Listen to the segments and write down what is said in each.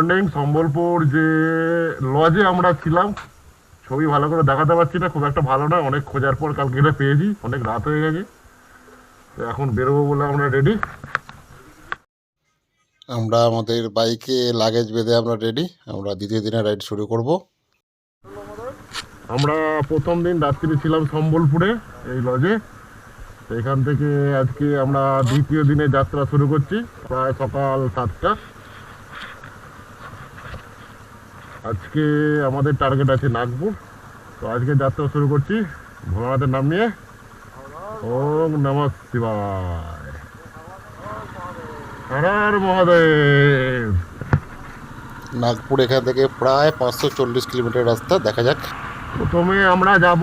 Morning Sambalpur যে লজে আমরা ছিলাম ছবি ভালো করে দেখাতে পারছি না খুব একটা ভালো না অনেক খোঁজার পর কালকে এটা পেয়েছি অনেক রাত হয়ে গেছে। তো এখন বেরোবো বলে আমরা রেডি আমরা আমাদের বাইকে লাগেজ বেঁধে আমরা রেডি আমরা দ্বিতীয় দিনের রাইড শুরু করব। আমরা প্রথম দিন রাত্রি ছিলাম সম্বলপুরে এই লজে এখান থেকে আজকে আমরা দ্বিতীয় দিনে যাত্রা শুরু করছি প্রায় সকাল সাতটা। আজকে আমাদের টার্গেট আছে নাগপুর। তো আজকে যাত্রা শুরু করছি। ভোলানাথের নাম নিয়ে। ওম নম শিবায়। হর মহাদেব। নাগপুর এখান থেকে প্রায় পাঁচশো চল্লিশ কিলোমিটার রাস্তা দেখা যাক। প্রথমে আমরা যাব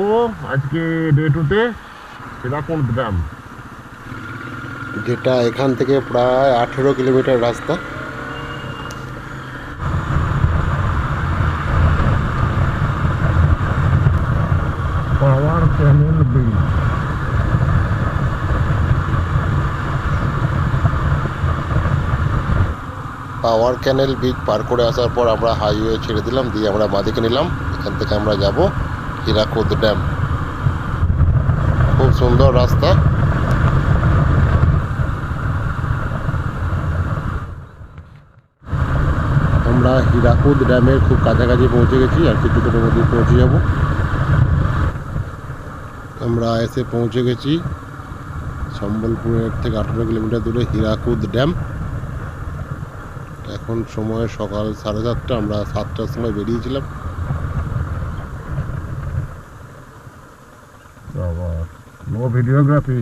আজকে ডে টুতে সীতাকুণ্ড ড্যাম। যেটা এখান থেকে প্রায় আঠেরো কিলোমিটার রাস্তা power canal bridge power canal bridge পার করে আসার পর আমরা হাইওয়ে ছেড়ে দিলাম, দিয়ে আমরা বাঁদিকে নিলাম। এখান থেকে আমরা যাব হীরাকুদ ড্যাম। খুব সুন্দর রাস্তা। আমরা হীরাকুদ ড্যামের খুব কাছাকাছি পৌঁছে গেছি, আর কিছুক্ষণের মধ্যে পৌঁছে যাব। আমরা এসে পৌঁছে গেছি, সম্বলপুরের থেকে আঠেরো কিলোমিটার দূরে হীরাকুদ ড্যাম। এখন সময় সকাল সাড়ে সাতটা আমরা সাতটার সময় বেরিয়েছিলাম। ভিডিওগ্রাফি?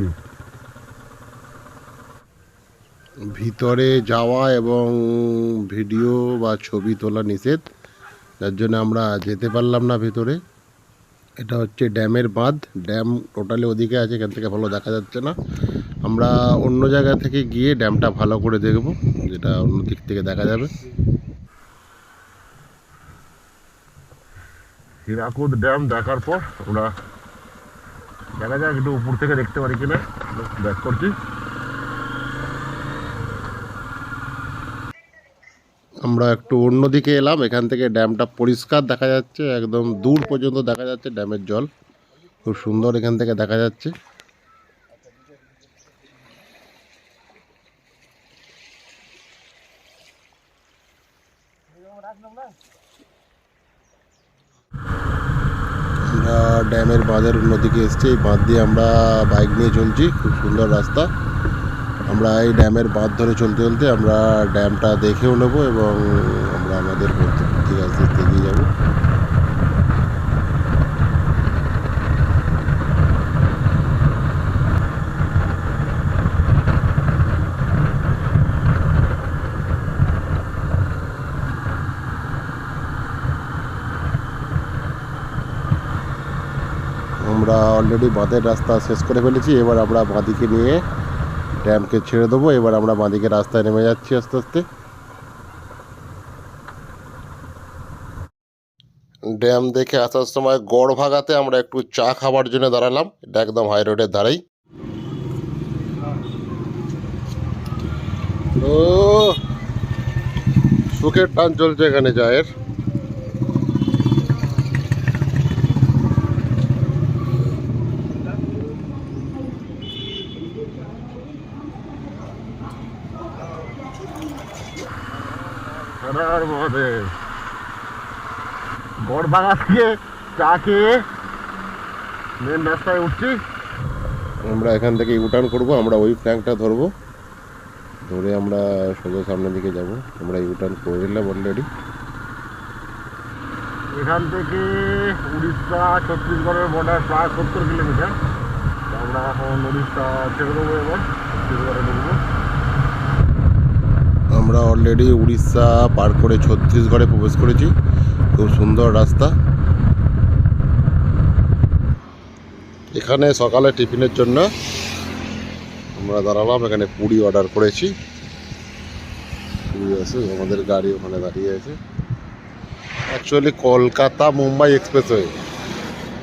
ভিতরে যাওয়া এবং ভিডিও বা ছবি তোলা নিষেধ যার জন্য আমরা যেতে পারলাম না ভিতরে। এটা হচ্ছে ড্যামের বাঁধ ড্যাম টোটালি ওদিকে আছে এখান থেকে ভালো দেখা যাচ্ছে না। আমরা অন্য জায়গা থেকে গিয়ে ড্যামটা ভালো করে দেখব যেটা অন্য দিক থেকে দেখা যাবে। হীরাকুদ ড্যাম দেখার পর আমরা দেখা যাক একটু উপর থেকে দেখতে পারি কিনা। ব্যাক করছি। আমরা একটু অন্যদিকে এলাম এখান থেকে ড্যামটা পরিষ্কার দেখা যাচ্ছে একদম দূর পর্যন্ত দেখা যাচ্ছে ড্যামের জল। খুব সুন্দর এখান থেকে দেখা যাচ্ছে। ড্যামের বাঁধের অন্যদিকে এসছে, এই বাঁধ দিয়ে আমরা বাইক নিয়ে চলছি, খুব সুন্দর রাস্তা। আমরা এই ড্যামের বাঁধ ধরে চলতে চলতে আমরা ড্যামটা দেখেও নেব এবং আমরা আমাদের পরবর্তী আস্তে আস্তে এগিয়ে যাব আমরা অলরেডি বাঁধের রাস্তা শেষ করে ফেলেছি। এবার আমরা বাঁদিকে নিয়ে ড্যামকে ছেড়ে দেবো। এবার আমরা বাঁদিকে রাস্তায় নেমে যাচ্ছি আস্তে আস্তে। ড্যাম দেখে আসার সময় গড় ভাগাতে আমরা একটু চা খাবার জন্য দাঁড়ালাম। এটা একদম হাই রোডের ধারেই। ও, সুখের টান চলছে এখানে চায়ের। ভাঙা থেকে চা খেয়ে মেন রাস্তায় উঠছি। আমরা এখান থেকে ইউটার্ন করব আমরা ওই ফ্ল্যাঙ্কটা ধরবো। ধরে আমরা সোজা সামনের দিকে যাব। আমরা ইউটার্ন করে নিলাম অলরেডি এখান থেকে উড়িষ্যা ছত্তিশগড়ের বর্ডার প্রায় সত্তর কিলোমিটার আমরা এখন উড়িষ্যা ছেড়ে দেবো এবার ছত্তিশগড়ে ঢুকবো। আমরা অলরেডি উড়িষ্যা পার করে ছত্তিশগড়ে প্রবেশ করেছি। খুব সুন্দর রাস্তা। এখানে সকালে টিফিনের জন্য আমরা দাঁড়ালাম, এখানে পুরি অর্ডার করেছি। পুরি আছে, আমাদের গাড়ি ওখানে দাঁড়িয়ে আছে। অ্যাকচুয়ালি কলকাতা মুম্বাই এক্সপ্রেসওয়ে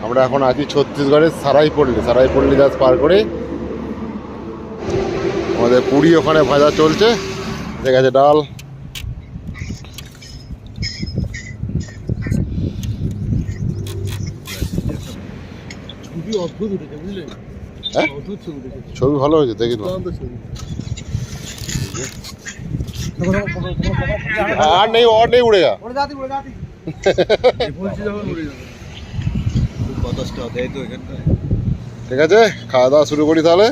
আমরা এখন আছি ছত্তিশগড়ের সারাইপল্লি। সারাইপল্লি দাস পার করে আমাদের পুরি ওখানে ভাজা চলছে। দেখা যাচ্ছে ডাল। ছবি হ্যাঁ? ভালো হয়েছে দেখি হ্যাঁ, আর নেই আর নেই উড়ে যা। ঠিক আছে খাওয়া দাওয়া শুরু করি তাহলে।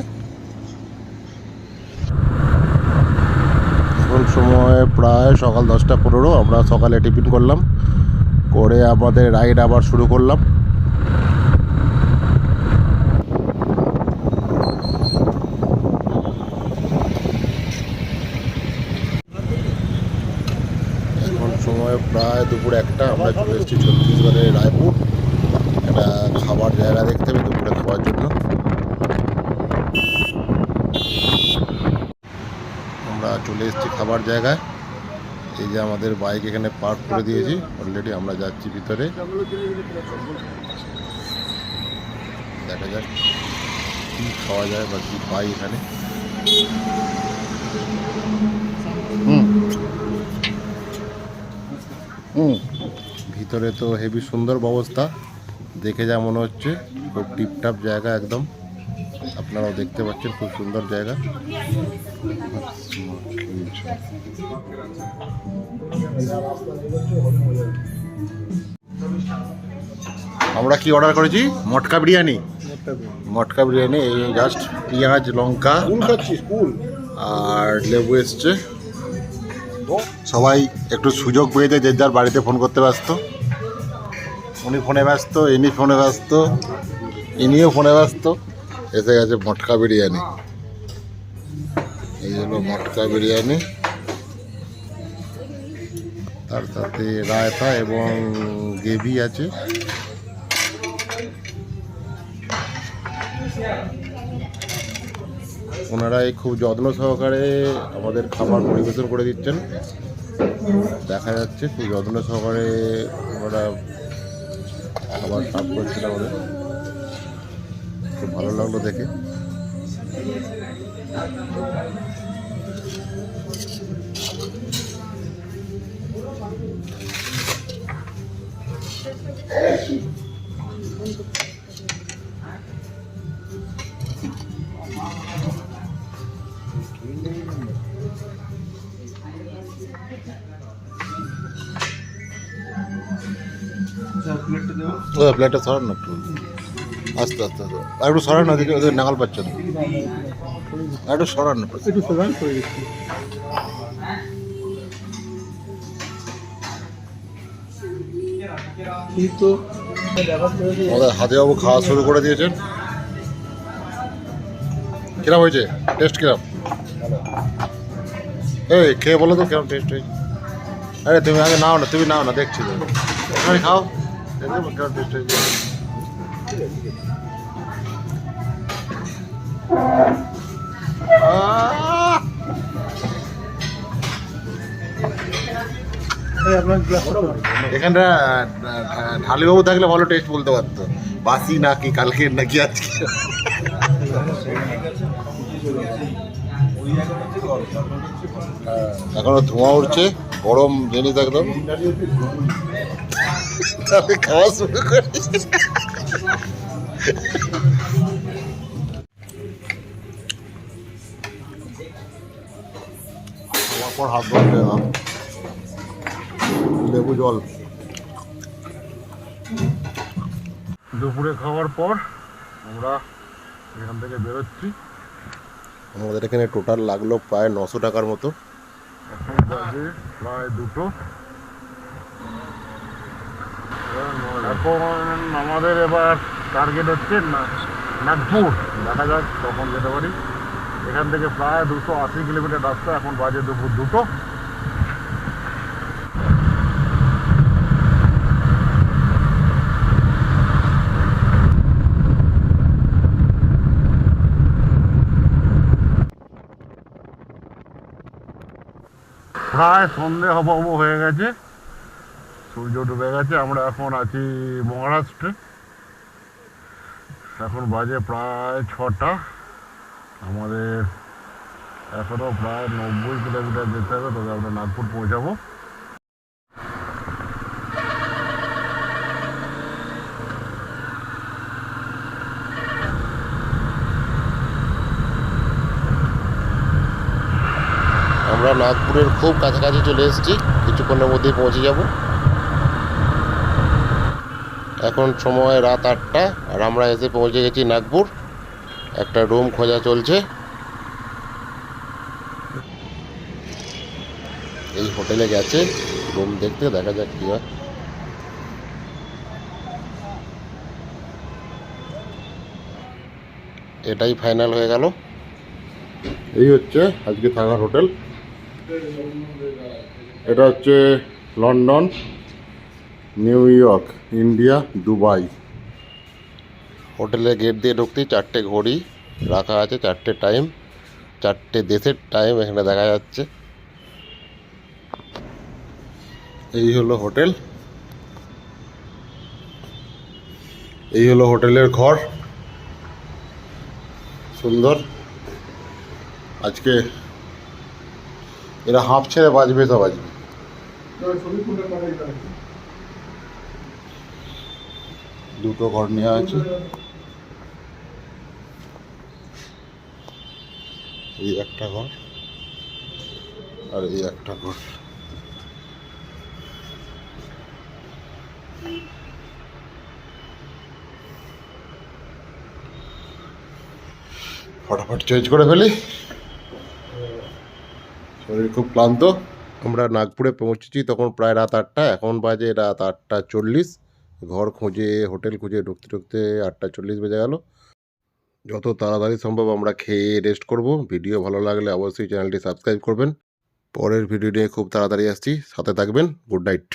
প্রায় সকাল দশটা পনেরো, আমরা সকালে টিফিন করলাম। করে আমাদের রাইড আবার শুরু করলাম। সময় প্রায় দুপুর একটা, আমরা চলে এসেছি ছত্তিশগড়ের রায়পুর। একটা খাবার জায়গা দেখতে হবে দুপুরে খাওয়ার জন্য। আমরা চলে এসেছি খাবার জায়গায়। এই যে আমাদের বাইক এখানে পার্ক করে দিয়েছি। অলরেডি আমরা যাচ্ছি ভিতরে। দেখা যাক কী খাওয়া যায় বা কী পাই এখানে। হুম। হুম। ভিতরে তো হেভি সুন্দর ব্যবস্থা। দেখে যা মনে হচ্ছে। খুব টিপটাপ জায়গা একদম। আপনারাও দেখতে পাচ্ছেন খুব সুন্দর জায়গা। আমরা কি অর্ডার করেছি? মটকা বিরিয়ানি? মটকা বিরিয়ানি। এই জাস্ট পেঁয়াজ লঙ্কা। আর লেবু এসছে। সবাই একটু সুযোগ পেয়েছে যে যার বাড়িতে ফোন করতে ব্যস্ত। উনি ফোনে ব্যস্ত ইনি ফোনে ব্যস্ত ইনিও ফোনে ব্যস্ত। এসে গেছে মটকা বিরিয়ানি। হলো মটকা বিরিয়ানি। তার সাথে রায়তা এবং গ্রেভি আছে। ওনারাই খুব যত্ন সহকারে আমাদের খাবার পরিবেশন করে দিচ্ছেন। দেখা যাচ্ছে খুব যত্ন সহকারে ওনারা খাবার সার্ভ করছিল আমাদের। খুব ভালো লাগল দেখে। প্লেটটা সরান না একটু। আস্তে আর একটু সরান না ওদের নাগাল পাচ্ছে না আর একটু সরান না। ঠিক তো ব্যাপার করেছে খাওয়া শুরু করে দিয়েছেন। কিরম হয়েছে? টেস্ট কিরম? এই খেয়ে বলো তো কিরম টেস্ট হয়েছে। আরে তুমি আগে নাও না তুমি নাও না দেখছি তো। আরে খাও। কিরম টেস্ট হয়েছে। আহ! এখানটা ঢালিবাবু থাকলে ভালো টেস্ট বলতে পারতো। বাসি নাকি কালকে নাকি, আজকে। এখনও ধোঁয়া উঠছে, গরম জিনিস একদম। তাহলে খাওয়া শুরু করি হাত ধোয়া হবে। লেবু জল। দুপুরে খাওয়ার পর আমরা এখান থেকে বেরোচ্ছি। আমাদের এখানে টোটাল লাগল প্রায় নশো টাকার মতো। এখন বাজে প্রায় দুটো। এখন আমাদের এবার টার্গেট হচ্ছে না নাগপুর। দেখা যাক কখন যেতে পারি। এখান থেকে প্রায় দুশো আশি কিলোমিটার রাস্তা এখন বাজে দুপুর দুটো। প্রায় সন্ধে হব হব হয়ে গেছে। সূর্য ডুবে গেছে, আমরা এখন আছি মহারাষ্ট্রে। এখন বাজে প্রায় ছটা। আমাদের এখনও প্রায় নব্বই কিলোমিটার যেতে হবে, তবে আমরা নাগপুর পৌঁছাবো। নাগপুরের খুব কাছাকাছি চলে এসেছি। কিছুক্ষণের মধ্যেই পৌঁছে যাব। এখন সময় রাত আটটা আর আমরা এসে পৌঁছে গেছি নাগপুর। একটা রুম খোঁজা চলছে। এই হোটেলে গেছে। রুম দেখতে দেখা যাক কি হয়। এটাই ফাইনাল হয়ে গেল। এই হচ্ছে আজকে থাকার হোটেল। এটা হচ্ছে London, New York, India, Dubai. হোটেলের গেট দিয়ে ঢুকতেই চারটে ঘড়ি রাখা আছে, চারটে টাইম চারটে দেশের টাইম এখানে দেখা যাচ্ছে। এই হলো হোটেল। এই হলো হোটেলের ঘর। সুন্দর। আজকে এরা হাফ ছেড়ে বাজবে সব আজকে দুটো ঘর নেওয়া আছে। এই একটা ঘর আর এই একটা ঘর। ফটাফট চেঞ্জ করে ফেলি। শরীর খুব ক্লান্ত। আমরা নাগপুরে পৌঁছেছি তখন প্রায় রাত আটটা, এখন বাজে রাত আটটা চল্লিশ। ঘর খুঁজে, হোটেল খুঁজে, ঢুকতে ঢুকতে আটটা চল্লিশ বেজে গেল। যত তাড়াতাড়ি সম্ভব আমরা খেয়ে রেস্ট করব। ভিডিও ভালো লাগলে অবশ্যই চ্যানেলটি সাবস্ক্রাইব করবেন। পরের ভিডিও নিয়ে খুব তাড়াতাড়ি আসছি। সাথে থাকবেন। Good night.